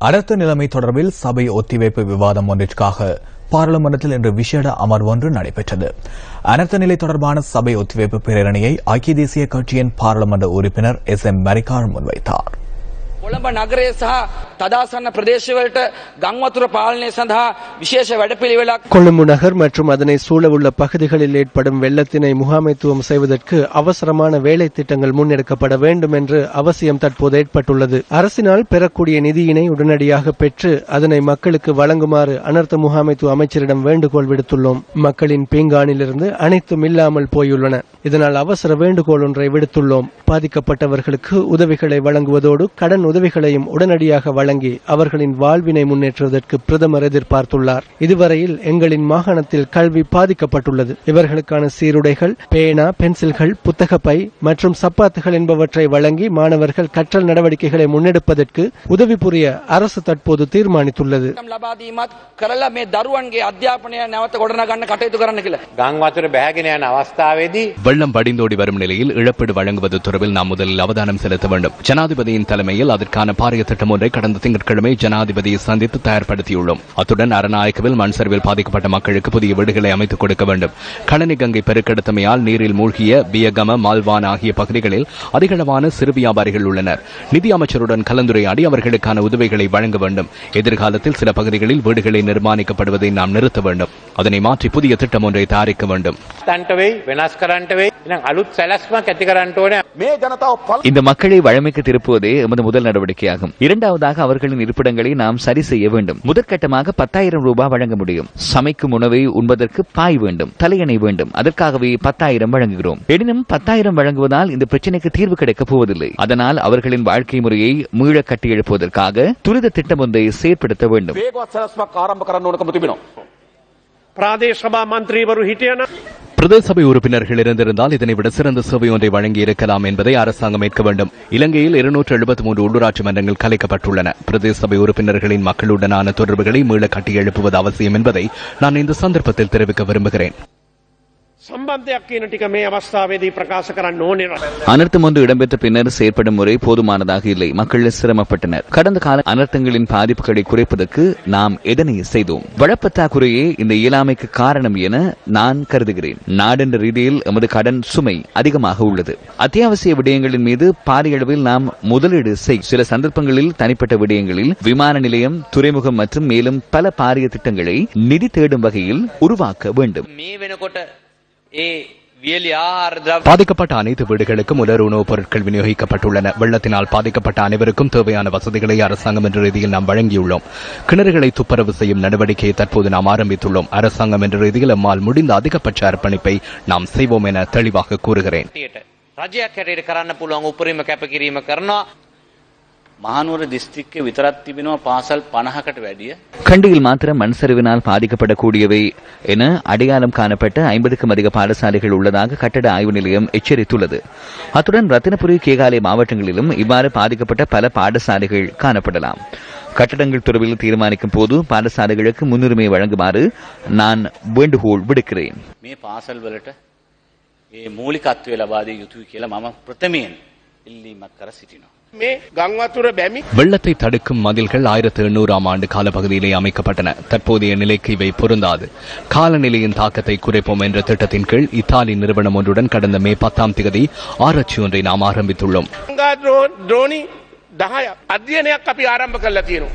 அனர்த்த நிலைமை தொடர்பில் சபை ஒத்திவைப்பு விவாதம் ஒன்றிற்காக பாராளுமன்றத்தில் இன்று விசேட அமர்வு ஒன்று நடைபெற்றது. அனர்த்த நிலை தொடர்பான சபை ஒத்திவைப்பு பிரேரணையை ஐக்கிய தேசிய கட்சியின் பாராளுமன்ற உறுப்பினர் எஸ் எம் மரிக்கார் முன்வைத்தார். කොළඹ නගරය සහ තදාසන්න ප්‍රදේශවලට ගංවතුර පාලනය සඳහා විශේෂ වැඩපිළිවෙලක් கொழும்பு நகர் மற்றும் அதனை சூழவுள்ள பகுதிகளில் ஏற்படும் வெள்ளத்தினை முகாமைத்துவம் செய்வதற்கு அவசரமான வேலை திட்டங்கள் முன்னெடுக்கப்பட வேண்டும் என்று அவசியம் தற்போது ஏற்பட்டுள்ளது அரசினால் பெறக்கூடிய நிதியினை உடனடியாக பெற்று அதனை மக்களுக்கு வழங்குமாறு அனர்த்த முகாமைத்துவ அமைச்சரிடம் வேண்டுகோள் விடுத்துள்ளோம் மக்களின் பீங்கானிலிருந்து அனைத்தும் இல்லாமல் போயுள்ளன இதனால் அவசர வேண்டுகோள் ஒன்றை விடுத்துள்ளோம் பாதிக்கப்பட்டவர்களுக்கு உதவிகளை வழங்குவதோடு கடன் உதவிகளையும் உடனடியாக வழங்கி அவர்களின் வாழ்வினை முன்னேற்றுவதற்கு பிரதமர் எதிர்பார்த்துள்ளார் இதுவரையில் எங்களின் மாகாணத்தில் கல்வி பாதிக்கப்பட்டுள்ளது இவர்களுக்கான சீருடைகள் பேனா பென்சில்கள் புத்தகப்பை மற்றும் சப்பாத்துகள் என்பவற்றை வழங்கி மாணவர்கள் கற்றல் நடவடிக்கைகளை முன்னெடுப்பதற்கு உதவி புரிய அரசு தற்போது தீர்மானித்துள்ளது ලබා දීමත් කරලා මේ දරුවන්ගේ අධ්‍යාපනය නැවත ගොඩනගන්න කටයුතු කරන්න කියලා. ගං වතුර බැහැගෙන යන අවස්ථාවේදී வெள்ளம் வடிந்தோடி வரும் நிலையில் இழப்பீடு வழங்குவது தொடர்பில் நாம் முதலில் அவதானம் செலுத்த வேண்டும். ஜனாதிபதியின் தலைமையில் அதற்கான பாரிய திட்டம் ஒன்றை கடந்த திங்கட்கிழமை ஜனாதிபதியை சந்தித்து தயார்படுத்தியுள்ளோம். அத்துடன் அரநாயக்கவில் மண் சரிவில் பாதிக்கப்பட்ட மக்களுக்கு புதிய வீடுகளை அமைத்துக் கொடுக்க வேண்டும். கழனி கங்கை பெருக்கெடுத்தமையால் நீரில் மூழ்கிய பியகம மால்வான் ஆகிய பகுதிகளில் அதிகளவான சிறு வியாபாரிகள் உள்ளனர். நிதி அமைச்சருடன் கலந்துரையாடி அவர்களுக்கான உதவிகளை வழங்க வேண்டும். எதிர்காலத்தில் சில பகுதிகளில் வீடுகளை நிர்மாணிக்கப்படுவதை நாம் நிறுத்த வேண்டும். அதனை மாற்றி புதிய திட்டம் ஒன்றை தயாரிக்க வேண்டும். තන්ට වෙයි වෙනස් කරන්ට වෙයි එනම් අලුත් සැලස්මක් ඇති කරන්ට ඕන මේ ජනතාව පල් இந்த மக்களை வழமைக்கு திருப்புவதே எமது முதல் நடவடிக்கையாகும் இரண்டாவதாக அவர்களின் இருப்பிடங்களை நாம் சரி செய்ய வேண்டும் முதற்கட்டமாக பத்தாயிரம் ரூபாய் வழங்க முடியும் சமைக்கும் உணவை உண்பதற்கு பாய் வேண்டும் தலையணை வேண்டும் அதற்காகவே பத்தாயிரம் வழங்குகிறோம் எனினும் பத்தாயிரம் வழங்குவதால் இந்த பிரச்சனைக்கு தீர்வு கிடைக்கப் போவதில்லை அதனால் அவர்களின் வாழ்க்கை முறையை மீள கட்டியெழுப்புவதற்காக துரித திட்டம் ஒன்றை செயற்படுத்த வேண்டும் பிராதேசபா மந்திரி வரு ஹிட்டேனா? பிரதேச சபை உறுப்பினர்கள் இருந்திருந்தால் இதனை விட சிறந்த சேவை ஒன்றை வழங்கி இருக்கலாம் என்பதை அரசாங்கம் ஏற்க வேண்டும். இலங்கையில் இருநூற்று எழுபத்தி மூன்று உள்ளூராட்சி மன்றங்கள் கலைக்கப்பட்டுள்ளன. பிரதேச சபை உறுப்பினர்களின் மக்களுடனான தொடர்புகளை மீள கட்டியெழுப்புவது அவசியம் என்பதை நான் இந்த சந்தர்ப்பத்தில் தெரிவிக்க விரும்புகிறேன். அனர்த்தம் ஒன்று இடம்பெற்ற பின்னர் செயற்படும் முறை போதுமானதாக இல்லை. மக்கள் சிரமப்பட்டனர். கடந்த கால அனர்த்தங்களின் பாதிப்புகளை குறைப்பதற்கு நாம் எதனை செய்தோம்? வளப்பற்றாக்குறையே இந்த இயலாமைக்கு காரணம் என நான் கருதுகிறேன். நாடென்ற ரீதியில் எமது கடன் சுமை அதிகமாக உள்ளது. அத்தியாவசிய விடயங்களின் மீது பாரிய அளவில் நாம் முதலீடு செய். சில சந்தர்ப்பங்களில் தனிப்பட்ட விடயங்களில் விமான நிலையம் துறைமுகம் மற்றும் மேலும் பல பாரிய திட்டங்களை நிதி தேடும் வகையில் உருவாக்க வேண்டும். பாதிக்கப்பட்ட அனைத்து வீடுகளுக்கும் உலர் உணவுப் பொருட்கள் விநியோகிக்கப்பட்டுள்ளன வெள்ளத்தினால் பாதிக்கப்பட்ட அனைவருக்கும் தேவையான வசதிகளை அரசாங்கம் என்ற ரீதியில் நாம் வழங்கியுள்ளோம் கிணறுகளை துப்புரவு செய்யும் நடவடிக்கையை தற்போது நாம் ஆரம்பித்துள்ளோம் அரசாங்கம் என்ற ரீதியில் நம்மால் முடிந்த அதிகபட்ச அர்ப்பணிப்பை நாம் செய்வோம் என தெளிவாக கூறுகிறேன் හැටියට රජයක් හැටියට කරන්න පුළුවන් උපරිම කැපකිරීම කරනවා. මහනුවර දිස්ත්‍රික්කය විතරත් තිබෙනවා පාසල් පණහකට වැඩිය கண்டியில் மாத்திரம் மண் சரிவினால் பாதிக்கப்படக்கூடியவை என அடையாளம் காணப்பட்ட ஐம்பதுக்கும் அதிக பாடசாலைகள் உள்ளதாக கட்டட ஆய்வு நிலையம் எச்சரித்துள்ளது அத்துடன் ரத்தினபுரி கேகாலை மாவட்டங்களிலும் இவ்வாறு பாதிக்கப்பட்ட பல பாடசாலைகள் காணப்படலாம் கட்டடங்கள் தொடர்பில் தீர்மானிக்கும் போது பாடசாலைகளுக்கு முன்னுரிமை வழங்குமாறு நான் வேண்டுகோள் விடுக்கிறேன் මේ පාසල් වලට ඒ මූලිකත්වය ලබා දිය යුතුයි කියලා මම ප්‍රථමයෙන් ඉල්ලීමක් வெள்ளத்தை தடுக்கும் மதில்கள் ஆயிரத்தி எண்ணூறாம் ஆண்டு காலப்பகுதியிலே அமைக்கப்பட்டன. தற்போதைய நிலைக்கு இவை பொருந்தாது. காலநிலையின் தாக்கத்தை குறைப்போம் என்ற திட்டத்தின் கீழ் இத்தாலி நிறுவனம் ஒன்றுடன் கடந்த மே பத்தாம் தேதி ஆராய்ச்சி ஒன்றை நாம் ஆரம்பித்துள்ளோம். அத்தியனையாக தீரும்.